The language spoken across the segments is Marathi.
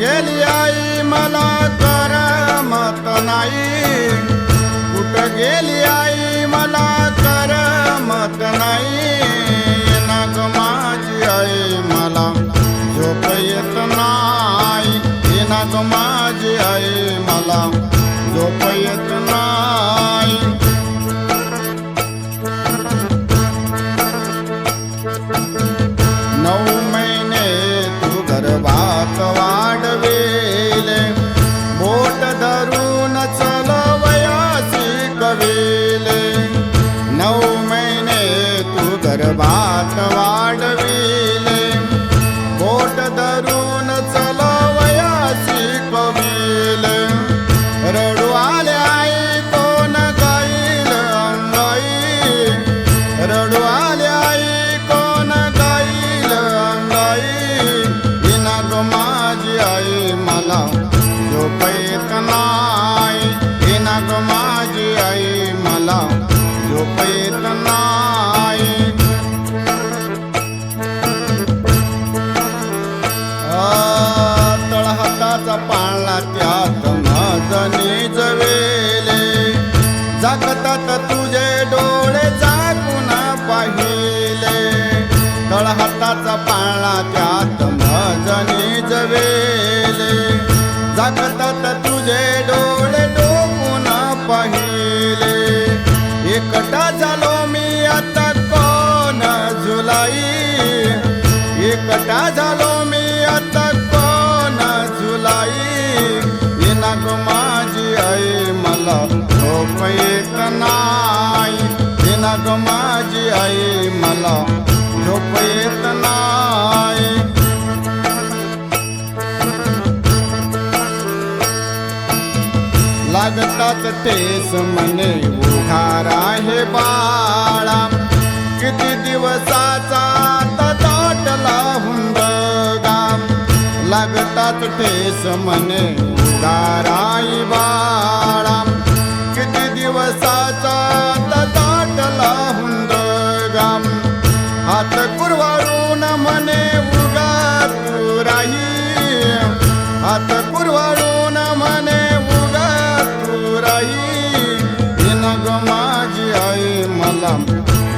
गेली आई मला तर मत नाही. कुठं गेली आई मला तर मत नाही. नाग माझी आई मला झोप येत नाही. नाग माझी आई मला વાત વાત जागतात तुझे डोळे जागून पाहिले. तळहाताचा पाळला त्यात मजनी जवेले. जगतात तुझे डोळे डोकून पाहिले. एकटा झालो मी आता कोण झुलाई एकटा झालो मी आता कोण झुलाई येना माझी आई मला झोप येत नाही येना ग माझी आई मला झोप येत नाही लागतात तेच म्हणे उघार आहे बाळा. किती दिवसाचा दाटला हुंदगा. लागतात ठेस म्हणे उगाराई बाळा. दिवसाचा दाटला हुंदगाम हात कुरवाळून म्हणे उगा तू हात कुरवाळून म्हणे उगा तू राही माझी आई मला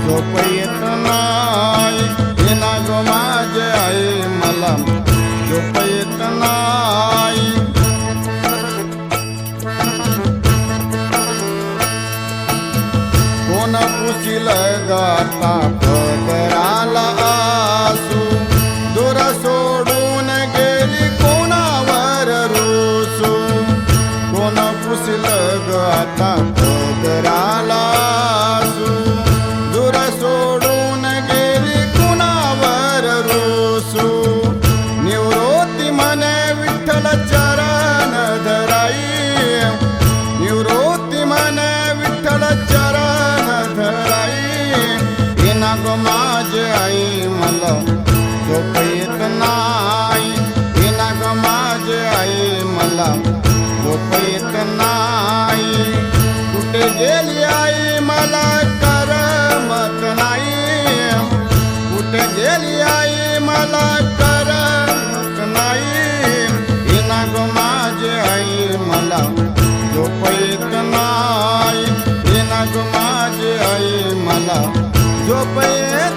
झोप येत नाही. हिन माझी आई मला झोप येत नाही. मन पुशील गाता. पदराला आसू. दूर सोडून गेली कोणावर रुसू. कोण पुशील गाता. पदराला आसू. दूर सोडून गेली कोणावर रुसू. निवृत्ती मने विठ्ठल चरण आई मला झोप येत नाही येना ग माझी आई मला झोप येत नाही कुठे गेली आई मला करमत नाही कुठे गेली आई मला करमत नाही येना ग माझी आई मला झोप येत नाही येना ग माझी आई मला झोप येत नाही